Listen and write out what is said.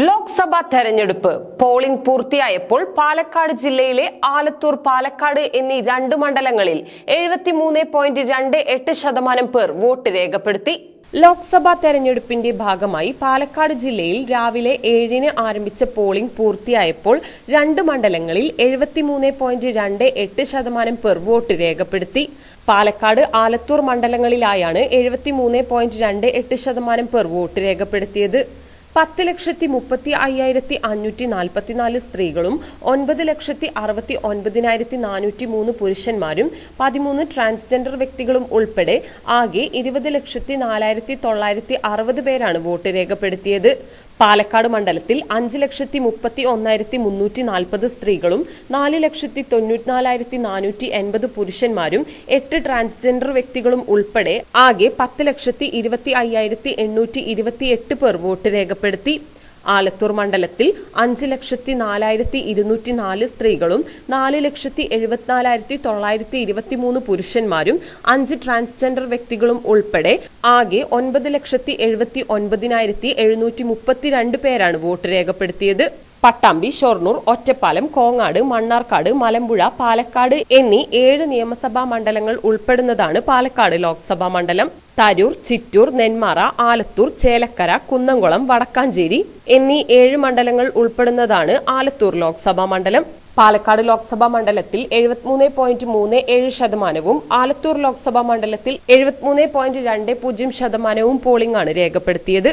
Lok Sabha തെരഞ്ഞെടുപ്പ്. Polling പൂർത്തിയായപ്പോൾ Palakkad ജില്ലയിലെ ആലത്തൂർ പാലക്കാട് എന്നീ രണ്ട് മണ്ഡലങ്ങളിൽ എഴുപത്തിമൂന്ന് പോയിന്റ് രണ്ട് എട്ട് ശതമാനം പേർ വോട്ട് രേഖപ്പെടുത്തി. ലോക്സഭാ തെരഞ്ഞെടുപ്പിന്റെ ഭാഗമായി പാലക്കാട് ജില്ലയിൽ രാവിലെ ഏഴിന് ആരംഭിച്ച പോളിംഗ് പൂർത്തിയായപ്പോൾ രണ്ട് മണ്ഡലങ്ങളിൽ എഴുപത്തിമൂന്ന് പോയിന്റ് രണ്ട് എട്ട് ശതമാനം പേർ വോട്ട് രേഖപ്പെടുത്തി. പാലക്കാട് ആലത്തൂർ മണ്ഡലങ്ങളിലായാണ് എഴുപത്തിമൂന്ന് പോയിന്റ് രണ്ട് എട്ട് ശതമാനം പേർ വോട്ട് രേഖപ്പെടുത്തിയത്. പത്ത് ലക്ഷത്തി മുപ്പത്തി അയ്യായിരത്തി അഞ്ഞൂറ്റി നാൽപ്പത്തിനാല് സ്ത്രീകളും ഒൻപത് ലക്ഷത്തി അറുപത്തി ഒൻപതിനായിരത്തി നാനൂറ്റി മൂന്ന് പുരുഷന്മാരും പതിമൂന്ന് ട്രാൻസ്ജെൻഡർ വ്യക്തികളും ഉൾപ്പെടെ ആകെ ഇരുപത് ലക്ഷത്തി നാലായിരത്തി തൊള്ളായിരത്തി അറുപത് പേരാണ് വോട്ട് രേഖപ്പെടുത്തിയത്. പാലക്കാട് മണ്ഡലത്തിൽ അഞ്ച് ലക്ഷത്തി മുപ്പത്തി ഒന്നായിരത്തി മുന്നൂറ്റി നാൽപ്പത് സ്ത്രീകളും നാല് ലക്ഷത്തി തൊണ്ണൂറ്റിനാലായിരത്തി നാനൂറ്റി എൺപത് പുരുഷന്മാരും എട്ട് ട്രാൻസ്ജെൻഡർ വ്യക്തികളും ഉൾപ്പെടെ ആകെ പത്ത് ലക്ഷത്തി ഇരുപത്തി അയ്യായിരത്തി എണ്ണൂറ്റി ഇരുപത്തി എട്ട് പേർ വോട്ട് രേഖപ്പെടുത്തി. ആലത്തൂർ മണ്ഡലത്തിൽ അഞ്ച് ലക്ഷത്തി നാലായിരത്തി ഇരുന്നൂറ്റി നാല് സ്ത്രീകളും നാല് ലക്ഷത്തി എഴുപത്തിനാലായിരത്തി തൊള്ളായിരത്തി ഇരുപത്തി മൂന്ന് പുരുഷന്മാരും അഞ്ച് ട്രാൻസ്ജെൻഡർ വ്യക്തികളും ഉൾപ്പെടെ ആകെ ഒൻപത് ലക്ഷത്തി എഴുപത്തി ഒൻപതിനായിരത്തി എഴുന്നൂറ്റി മുപ്പത്തിരണ്ട് പേരാണ് വോട്ട് രേഖപ്പെടുത്തിയത്. പട്ടാമ്പി ഷൊർണൂർ ഒറ്റപ്പാലം കോങ്ങാട് മണ്ണാർക്കാട് മലമ്പുഴ പാലക്കാട് എന്നീ ഏഴ് നിയമസഭാ മണ്ഡലങ്ങൾ ഉൾപ്പെടുന്നതാണ് പാലക്കാട് ലോക്സഭാ മണ്ഡലം. തരൂർ ചിറ്റൂർ നെന്മാറ ആലത്തൂർ ചേലക്കര കുന്നംകുളം വടക്കാഞ്ചേരി എന്നീ ഏഴ് മണ്ഡലങ്ങൾ ഉൾപ്പെടുന്നതാണ് ആലത്തൂർ ലോക്സഭാ മണ്ഡലം. പാലക്കാട് ലോക്സഭാ മണ്ഡലത്തിൽ എഴുപത്തിമൂന്ന് പോയിന്റ് മൂന്ന് ഏഴ് ശതമാനവും ആലത്തൂർ ലോക്സഭാ മണ്ഡലത്തിൽ എഴുപത്തിമൂന്ന് പോയിന്റ് രണ്ട് പൂജ്യം ശതമാനവും പോളിംഗാണ് രേഖപ്പെടുത്തിയത്.